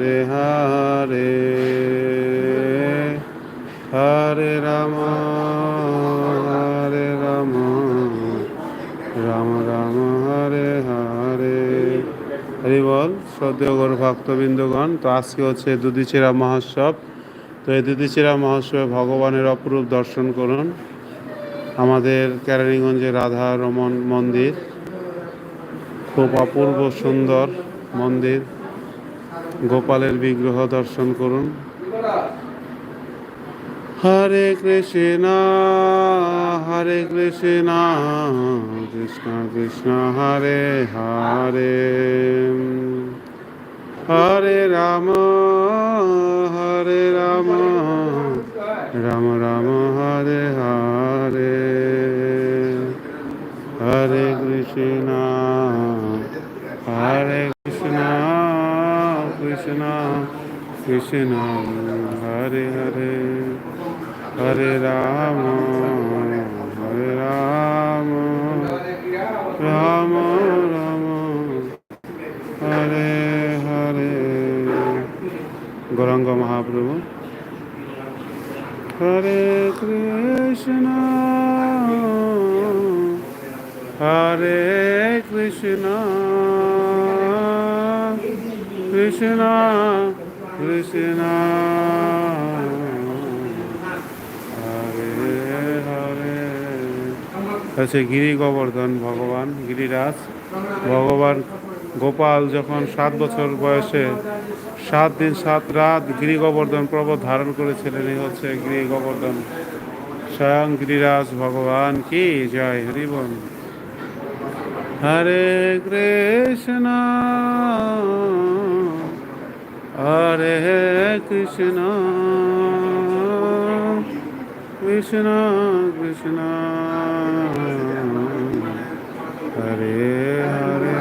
হরে হরে হরে রাম হরে রাম রাম রাম, হরে হরে। হরি বল, শ্রদ্ধেয় গৌর ভক্তবৃন্দগণ, তো আজকে হচ্ছে দুদিচেরা মহোৎসব। তো এই দুদিচেরা মহোৎসবে ভগবানের অপরূপ দর্শন করুন। আমাদের কেরানীগঞ্জে রাধা রমন মন্দির, খুব অপূর্ব সুন্দর মন্দির। গোপালের বিগ্রহ দর্শন করুন। হরে কৃষ্ণ হরে কৃষ্ণ কৃষ্ণ কৃষ্ণ, হরে হরে। হরে রাম হরে রাম রাম রাম, হরে হরে। হরে কৃষ্ণ হরে কৃষ্ণ কৃষ্ণ কৃষ্ণ হরে হরে হরে রাম হরে রাম রাম রাম হরে হরে গৌরাঙ্গ মহাপ্রভু হরে কৃষ্ণ হরে কৃষ্ণ কৃষ্ণ কৃষ্ণ। হরে হরে। হচ্ছে গিরি গোবর্ধন ভগবান, গিরিরাজ। ভগবান গোপাল যখন সাত বছর বয়সে সাত দিন সাত রাত গিরি গোবর্ধন পর্বত ধারণ করেছিলেন এই হচ্ছে গিরি গোবর্ধন স্বয়ং গিরিরাজ ভগবান কি? জয় হরিবন হরে কৃষ্ণ। হরে কৃষ্ণ কৃষ্ণ কৃষ্ণ। হরে হরে।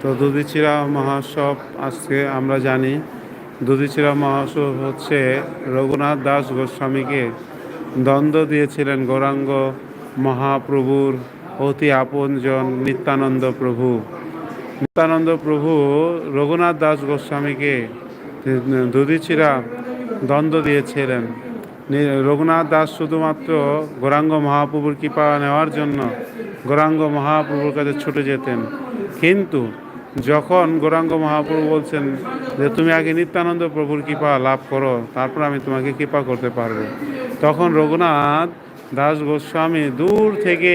তো দুদিচিরা মহোৎসব আজকে আমরা জানি দুদিচিরা মহোৎসব হচ্ছে রঘুনাথ দাস গোস্বামীকে দ্বন্দ্ব দিয়েছিলেন গৌরাঙ্গ মহাপ্রভুর অতি আপনজন নিত্যানন্দ প্রভু। নিত্যানন্দ প্রভু রঘুনাথ দাস গোস্বামীকে দুদিচিরা দ্বন্দ্ব দিয়েছিলেন। রঘুনাথ দাস শুধুমাত্র গৌরাঙ্গ মহাপ্রভুর কৃপা নেওয়ার জন্য গৌরাঙ্গ মহাপ্রভুর কাছে ছুটে যেতেন। কিন্তু যখন গৌরাঙ্গ মহাপ্রভু বলছেন যে, তুমি আগে নিত্যানন্দ প্রভুর কৃপা লাভ করো, তারপর আমি তোমাকে কৃপা করতে পারব। তখন রঘুনাথ দাস গোস্বামী দূর থেকে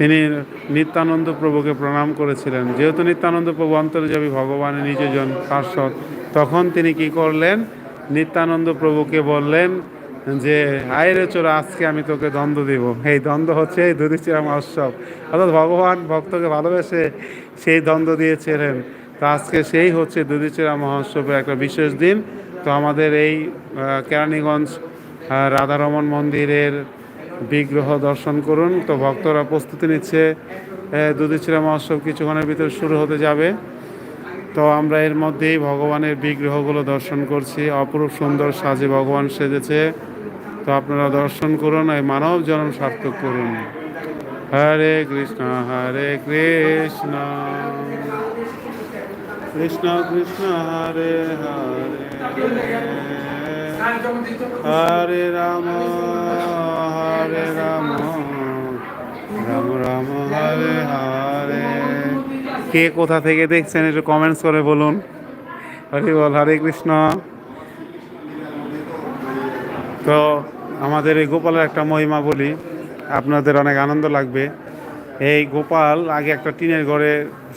তিনি নিত্যানন্দ প্রভুকে প্রণাম করেছিলেন। যেহেতু নিত্যানন্দ প্রভু অন্তর্যামী ভগবানের নিজজন পার্শ্বদ তখন তিনি কি করলেন? নিত্যানন্দ প্রভুকে বললেন যে আয়রে চোরা আজকে আমি তোকে দ্বন্দ্ব দিব। এই দ্বন্দ্ব হচ্ছে এই দুদিচিরা মহোৎসব। অর্থাৎ ভগবান ভক্তকে ভালোবেসে সেই দ্বন্দ্ব দিয়েছিলেন। তো আজকে সেই হচ্ছে দুদিচিরা মহোৎসবের একটা বিশেষ দিন। তো আমাদের এই কেরানীগঞ্জ আহ, রাধারমন মন্দিরের বিগ্রহ দর্শন করুন। তো ভক্তরা প্রস্তুতি নিচ্ছে। দুদিচিরা মহোৎসব কিছুক্ষণের ভিতরে শুরু হতে যাবে। তো আমরা এর মধ্যেই ভগবানের বিগ্রহগুলো দর্শন করছি। অপরূপ সুন্দর সাজে ভগবান সেজেছে। তো আপনারা দর্শন করুন, এই মানব জন্ম সার্থক করুন। হরে কৃষ্ণ হরে কৃষ্ণ। কৃষ্ণ কৃষ্ণ, হরে হরে। হরে রাম। হরে রাম রাম রাম হরে হরে কে কোথা থেকে দেখছেন একটু কমেন্টস করে বলুন। হরি বল, হরে কৃষ্ণ। তো আমাদের এই গোপালের একটা মহিমা বলি, আপনাদের অনেক আনন্দ লাগবে। এই গোপাল আগে একটা টিনের ঘরে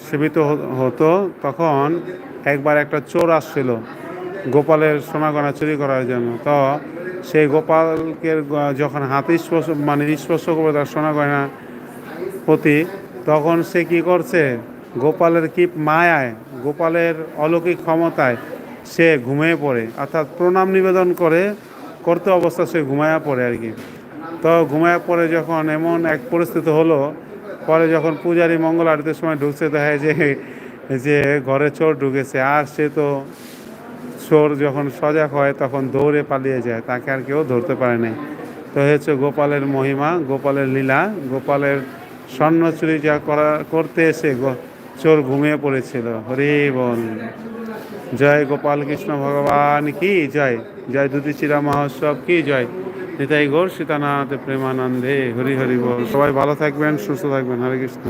সেবিত হতো, তখন একবার একটা চোর আসছিল, গোপালের সোনাগনা চুরি করার জন্য। তো সেই গোপালকে যখন হাতে স্পর্শ মানে স্পর্শ করবে তার সোনা গয়না প্রতি, তখন সে কি করছে? গোপালের কি মায়ায়, গোপালের অলৌকিক ক্ষমতায় সে ঘুমিয়ে পড়ে। অর্থাৎ প্রণাম নিবেদন করে, করতে অবস্থা সে ঘুমায়া পড়ে আর কি। তো ঘুমায়া পড়ে যখন এমন এক পরিস্থিতি হলো, পরে যখন পূজারী মঙ্গল আরতির সময় ঢুকছে, দেখা যে যে ঘরে চোর ঢুকেছে। আর সে তো চোর যখন সজাগ হয়, তখন দৌড়ে পালিয়ে যায়। তাকে আর কেউ ধরতে পারে নাই। তো হচ্ছে গোপালের মহিমা, গোপালের লীলা। গোপালের স্বর্ণ চুরি যা করা, করতে এসে চোর ঘুমিয়ে পড়েছিল। হরি বল। জয় গোপাল কৃষ্ণ ভগবান, কি জয়? জয় দুদিচিরা মহোৎসব, কি জয়? নিতাই গৌর সীতানাথ প্রেমানন্দে। হরি হরি বল। সবাই ভালো থাকবেন, সুস্থ থাকবেন। হরে কৃষ্ণ।